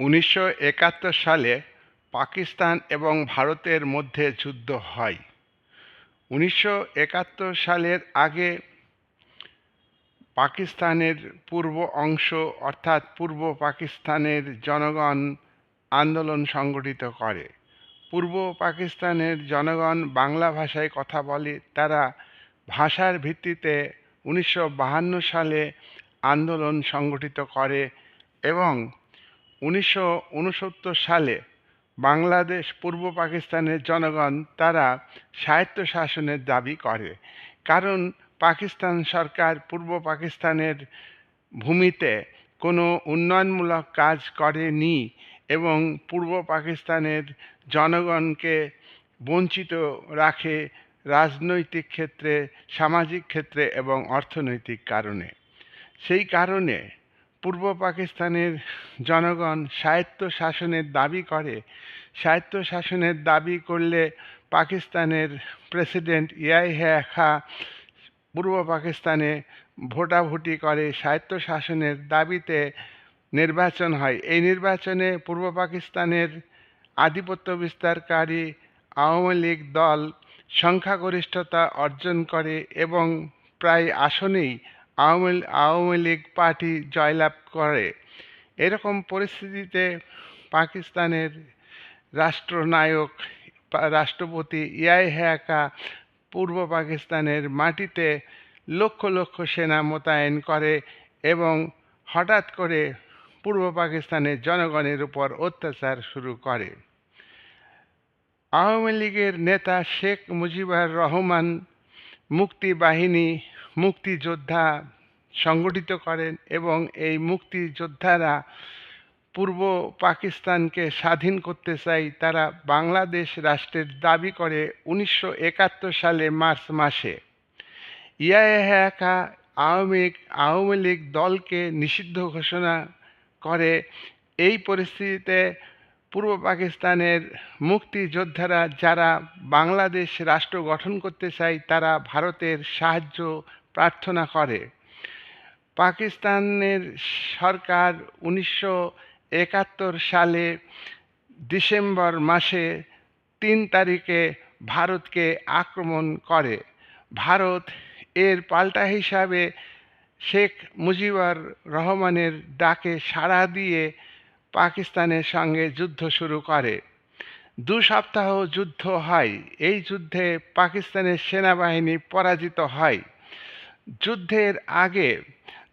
উনিশশো একাত্তর সালে পাকিস্তান এবং ভারতের মধ্যে যুদ্ধ হয়। উনিশশো একাত্তর সালের আগে পাকিস্তানের পূর্ব অংশ অর্থাৎ পূর্ব পাকিস্তানের জনগণ আন্দোলন সংগঠিত করে। পূর্ব পাকিস্তানের জনগণ বাংলা ভাষায় কথা বলে, তারা ভাষার ভিত্তিতে উনিশশো সালে আন্দোলন সংগঠিত করে এবং উনিশশো উনসত্তর সালে বাংলাদেশ পূর্ব পাকিস্তানের জনগণ তারা স্বায়ত্তশাসনের দাবি করে। কারণ পাকিস্তান সরকার পূর্ব পাকিস্তানের ভূমিতে কোনো উন্নয়নমূলক কাজ করেনি এবং পূর্ব পাকিস্তানের জনগণকে বঞ্চিত রাখে রাজনৈতিক ক্ষেত্রে, সামাজিক ক্ষেত্রে এবং অর্থনৈতিক কারণে। সেই কারণে পূর্ব পাকিস্তানের জনগণ স্বায়ত্ত শাসনের দাবি করে। স্বায়ত্ত শাসনের দাবি করলে পাকিস্তানের প্রেসিডেন্ট ইয়াহিয়া খা পূর্ব পাকিস্তানে ভোটাভুটি করে। স্বায়ত্ত শাসনের দাবিতে নির্বাচন হয়। এই নির্বাচনে পূর্ব পাকিস্তানের আধিপত্য বিস্তারকারী আওয়ামী লীগ দল সংখ্যাগরিষ্ঠতা অর্জন করে এবং প্রায় আসনেই আওয়ামী আওয়ামী লীগ পার্টি জয়লাভ করে। এরকম পরিস্থিতিতে পাকিস্তানের রাষ্ট্রনায়ক, রাষ্ট্রপতি ইয়াহিয়া পূর্ব পাকিস্তানের মাটিতে লক্ষ লক্ষ সেনা মোতায়েন করে এবং হঠাৎ করে পূর্ব পাকিস্তানের জনগণের উপর অত্যাচার শুরু করে। আওয়ামী লীগের নেতা শেখ মুজিবুর রহমান মুক্তি বাহিনী মুক্তিযোদ্ধা সংগঠিত করেন এবং এই মুক্তিযোদ্ধারা পূর্ব পাকিস্তানকে স্বাধীন করতে চাই, তারা বাংলাদেশ রাষ্ট্রের দাবি করে উনিশশো একাত্তর সালে মার্চ মাসে। ইয়াহা আওয়ামী আওয়ামী লীগ দলকে নিষিদ্ধ ঘোষণা করে। এই পরিস্থিতিতে পূর্ব পাকিস্তানের মুক্তিযোদ্ধারা যারা বাংলাদেশ রাষ্ট্র গঠন করতে চায়, তারা ভারতের সাহায্য প্রার্থনা করে। পাকিস্তানের সরকার উনিশশো একাত্তর সালে ডিসেম্বর মাসে তিন তারিখে ভারতকে আক্রমণ করে। ভারত এর পাল্টা হিসাবে শেখ মুজিবুর রহমানের ডাকে সাড়া দিয়ে পাকিস্তানের সঙ্গে যুদ্ধ শুরু করে। দু সপ্তাহ যুদ্ধ হয়। এই যুদ্ধে পাকিস্তানের সেনাবাহিনী পরাজিত হয়। যুদ্ধের আগে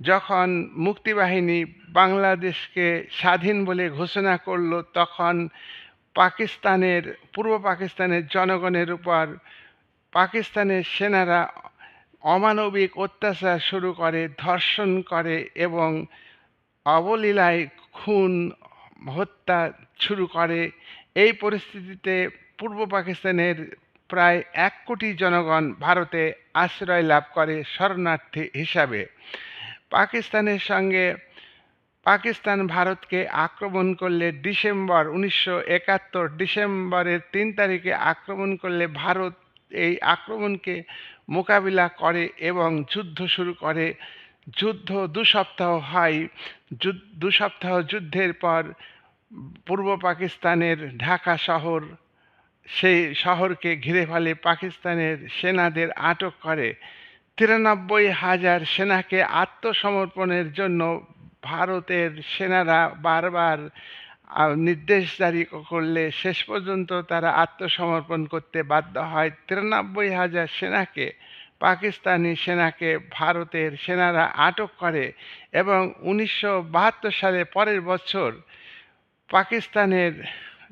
যখন মুক্তিবাহিনী বাংলাদেশকে স্বাধীন বলে ঘোষণা করল, তখন পাকিস্তানের, পূর্ব পাকিস্তানের জনগণের উপর পাকিস্তানের সেনারা অমানবিক অত্যাচার শুরু করে, ধর্ষণ করে এবং অবলীলায় খুন, হত্যা শুরু করে। এই পরিস্থিতিতে পূর্ব পাকিস্তানের প্রায় এক কোটি জনগণ ভারতে আশ্রয় লাভ করে শরণার্থী হিসাবে। পাকিস্তানের সঙ্গে পাকিস্তান ভারতকে আক্রমণ করলে ডিসেম্বর উনিশশো একাত্তর ডিসেম্বরের তিন তারিখে আক্রমণ করলে ভারত এই আক্রমণকে মোকাবিলা করে এবং যুদ্ধ শুরু করে। যুদ্ধ দু সপ্তাহ হয়। দু সপ্তাহ যুদ্ধের পর পূর্ব পাকিস্তানের ঢাকা শহর সেই শহরকে ঘিরে ফেলে পাকিস্তানের সেনাদের আটক করে। তিরানব্বই হাজার সেনাকে আত্মসমর্পণের জন্য ভারতের সেনারা বারবার নির্দেশ জারি করলে শেষ পর্যন্ত তারা আত্মসমর্পণ করতে বাধ্য হয়। তিরানব্বই হাজার সেনাকে, পাকিস্তানি সেনাকে ভারতের সেনারা আটক করে এবং উনিশশো বাহাত্তর সালে পরের বছর পাকিস্তানের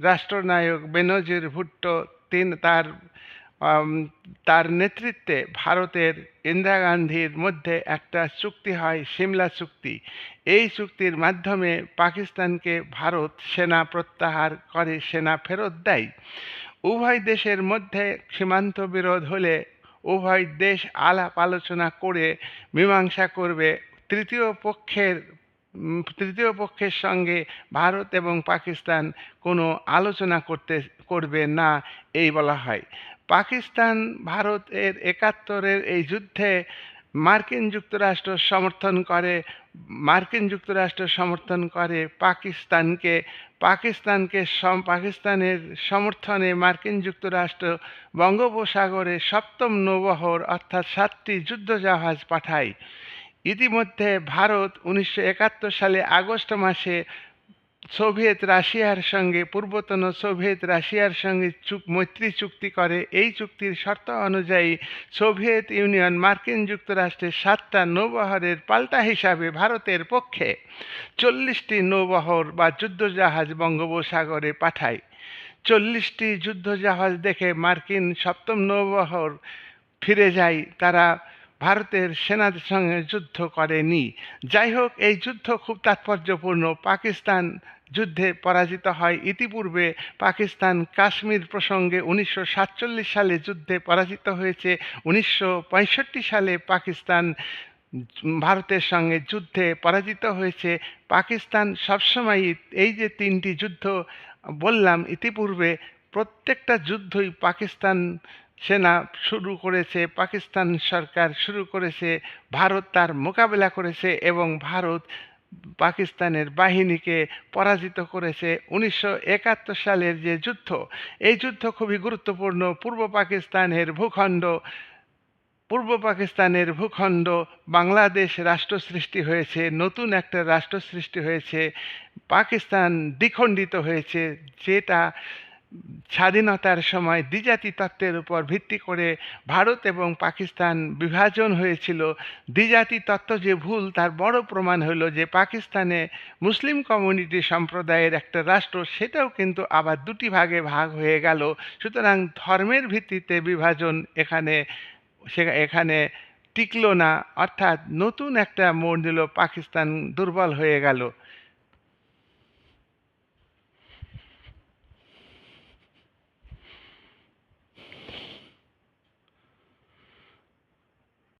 রাষ্ট্রনায়ক বেনজির ভুট্টো, তিন তার তার নেতৃত্বে ভারতের ইন্দিরা গান্ধীর মধ্যে একটা চুক্তি হয়, সিমলা চুক্তি। এই চুক্তির মাধ্যমে পাকিস্তানকে ভারত সেনা প্রত্যাহার করে, সেনা ফেরত দেয়। উভয় দেশের মধ্যে সীমান্ত বিরোধ হলে উভয় দেশ আলাপ আলোচনা করে মীমাংসা করবে। তৃতীয় পক্ষের তৃতীয় পক্ষের সঙ্গে ভারত এবং পাকিস্তান কোনো আলোচনা করতে, করবে না, এই বলা হয়। পাকিস্তান ভারতের একাত্তরের এই যুদ্ধে মার্কিন যুক্তরাষ্ট্র সমর্থন করে, মার্কিন যুক্তরাষ্ট্র সমর্থন করে পাকিস্তানকে পাকিস্তানকে পাকিস্তানের সমর্থনে মার্কিন যুক্তরাষ্ট্র বঙ্গোপসাগরে সপ্তম নৌবহর অর্থাৎ সাতটি যুদ্ধজাহাজ পাঠায়। ইতিমধ্যে ভারত উনিশশো একাত্তর সালে আগস্ট মাসে সোভিয়েত রাশিয়ার সঙ্গে, পূর্বতন সোভিয়েত রাশিয়ার সঙ্গে মৈত্রী চুক্তি করে। এই চুক্তির শর্ত অনুযায়ী সোভিয়েত ইউনিয়ন মার্কিন যুক্তরাষ্ট্রের সাতটা নৌবহরের পাল্টা হিসাবে ভারতের পক্ষে চল্লিশটি নৌবহর বা যুদ্ধজাহাজ বঙ্গোপসাগরে পাঠায়। চল্লিশটি যুদ্ধজাহাজ দেখে মার্কিন সপ্তম নৌবহর ফিরে যায়। তারা ভারতের সেনার সঙ্গে যুদ্ধ করেনি। যাই হোক এই যুদ্ধ খুব তাৎপর্যপূর্ণ। পাকিস্তান যুদ্ধে পরাজিত হয়। ইতিপূর্বে পাকিস্তান কাশ্মীর প্রসঙ্গে উনিশশো সাতচল্লিশ সালে যুদ্ধে পরাজিত হয়েছে। উনিশশো পঁয়ষট্টি সালে পাকিস্তান ভারতের সঙ্গে যুদ্ধে পরাজিত হয়েছে। পাকিস্তান সবসময় এই যে তিনটি যুদ্ধ বললাম, ইতিপূর্বে প্রত্যেকটা যুদ্ধই পাকিস্তান সেনা শুরু করেছে, পাকিস্তান সরকার শুরু করেছে, ভারত তার মোকাবেলা করেছে এবং ভারত পাকিস্তানের বাহিনীকে পরাজিত করেছে। উনিশশো একাত্তর সালের যে যুদ্ধ, এই যুদ্ধ খুবই গুরুত্বপূর্ণ। পূর্ব পাকিস্তানের ভূখণ্ড, পূর্ব পাকিস্তানের ভূখণ্ড বাংলাদেশ রাষ্ট্র সৃষ্টি হয়েছে, নতুন একটা রাষ্ট্র সৃষ্টি হয়েছে। পাকিস্তান দ্বিখণ্ডিত হয়েছে, যেটা স্বাধীনতার সময় দ্বিজাতি তত্ত্বের উপর ভিত্তি করে ভারত এবং পাকিস্তান বিভাজন হয়েছিল। দ্বিজাতি তত্ত্ব যে ভুল, তার বড় প্রমাণ হলো যে পাকিস্তানে মুসলিম কমিউনিটি সম্প্রদায়ের একটা রাষ্ট্র, সেটাও কিন্তু আবার দুটি ভাগে ভাগ হয়ে গেল। সুতরাং ধর্মের ভিত্তিতে বিভাজন এখানে, সে, এখানে টিকলো না। অর্থাৎ নতুন একটা মোড় নিল পাকিস্তান, দুর্বল হয়ে গেল।